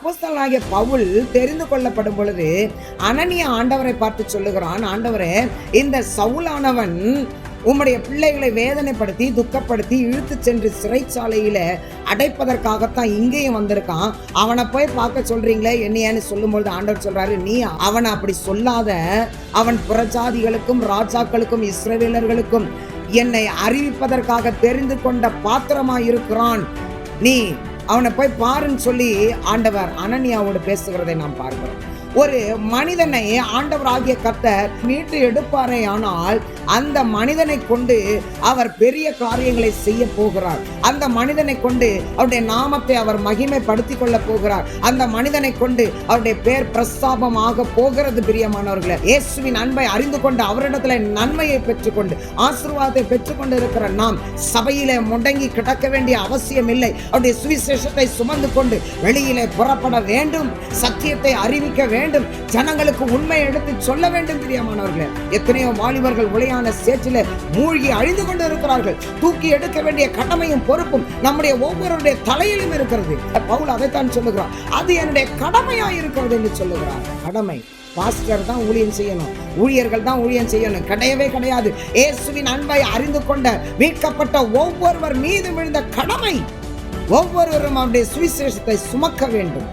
அப்போஸ்தலனாகிய பவுல் தெரிந்து கொள்ளப்படும் பொழுது அனனிய ஆண்டவரை பார்த்து சொல்லுகிறான் ஆண்டவரே இந்த சவுலானவன் உம்முடைய பிள்ளைகளை வேதனைப்படுத்தி துக்கப்படுத்தி இழுத்து சென்று சிறைச்சாலையில அடைப்பதற்காகத்தான் இங்கேயும் வந்திருக்கான். அவனை போய் பார்க்க சொல்றீங்களே என்னையான்னு சொல்லும்பொழுது ஆண்டவர் சொல்றாரு நீ அவனை அப்படி சொல்லாத. அவன் புறஜாதிகளுக்கும் ராஜாக்களுக்கும் இஸ்ரவேலர்களுக்கும் என்னை அறிவிப்பதற்காக தெரிந்து கொண்ட பாத்திரமாயிருக்கிறான். நீ அவனை போய் பாருன்னு சொல்லி ஆண்டவர் அனன்யாவோடு பேசுகிறதை நாம் பார்க்கிறோம். ஒரு மனிதனை ஆண்டவராகிய கர்த்தர் மீட்டு எடுப்பாரே ஆனால் அந்த மனிதனை கொண்டு அவர் பெரிய காரியங்களை செய்ய போகிறார். அந்த மனிதனை கொண்டு அவருடைய நாமத்தை அவர் மகிமைப்படுத்திக் கொள்ள போகிறார். அந்த மனிதனை கொண்டு அவருடைய பேர் பிரஸ்தாபமாக போகிறது பிரியமானவர்களே. இயேசுவின் அன்பை அறிந்து கொண்டு அவரிடத்துல நன்மையை பெற்றுக்கொண்டு ஆசீர்வாதத்தை பெற்றுக்கொண்டு இருக்கிற நாம் சபையிலே முடங்கி கிடக்க வேண்டிய அவசியம் இல்லை அவருடைய சுவிசேஷத்தை சுமந்து கொண்டு வெளியிலே புறப்பட வேண்டும். சத்தியத்தை அறிவிக்க வேண்டும் வேண்டும். ஜனங்களுக்கு உண்மை எடுத்து சொல்ல வேண்டும் பிரியமானவர்களே. எத்தனையோ வாலிபர்கள் உளையான சேற்றில மூழ்கி அழிந்து கொண்டு இருக்கிறார்கள் தூக்கி எடுக்க வேண்டிய கடமையும் பொறுப்பும் நம்முடைய ஒவ்வொருடைய தலையிலும் இருக்கிறது. பவுல் அதைத்தான் சொல்லுகிறார். அது என்னுடைய கடமையா இருக்கிறது என்று சொல்லுகிறார். கடமை. பாஸ்டர் தான் ஊழியம் செய்யணும். ஊழியர்கள் தான் ஊழியம் செய்யணும். கிடையவே கிடையாது. இயேசுவின் அன்பை அறிந்து கொண்ட மீட்கப்பட்ட ஒவ்வொருவர் மீது விழுந்த கடமை. ஒவ்வொருவரும் அவருடைய சுவிசேஷத்தை சுமக்க வேண்டும்.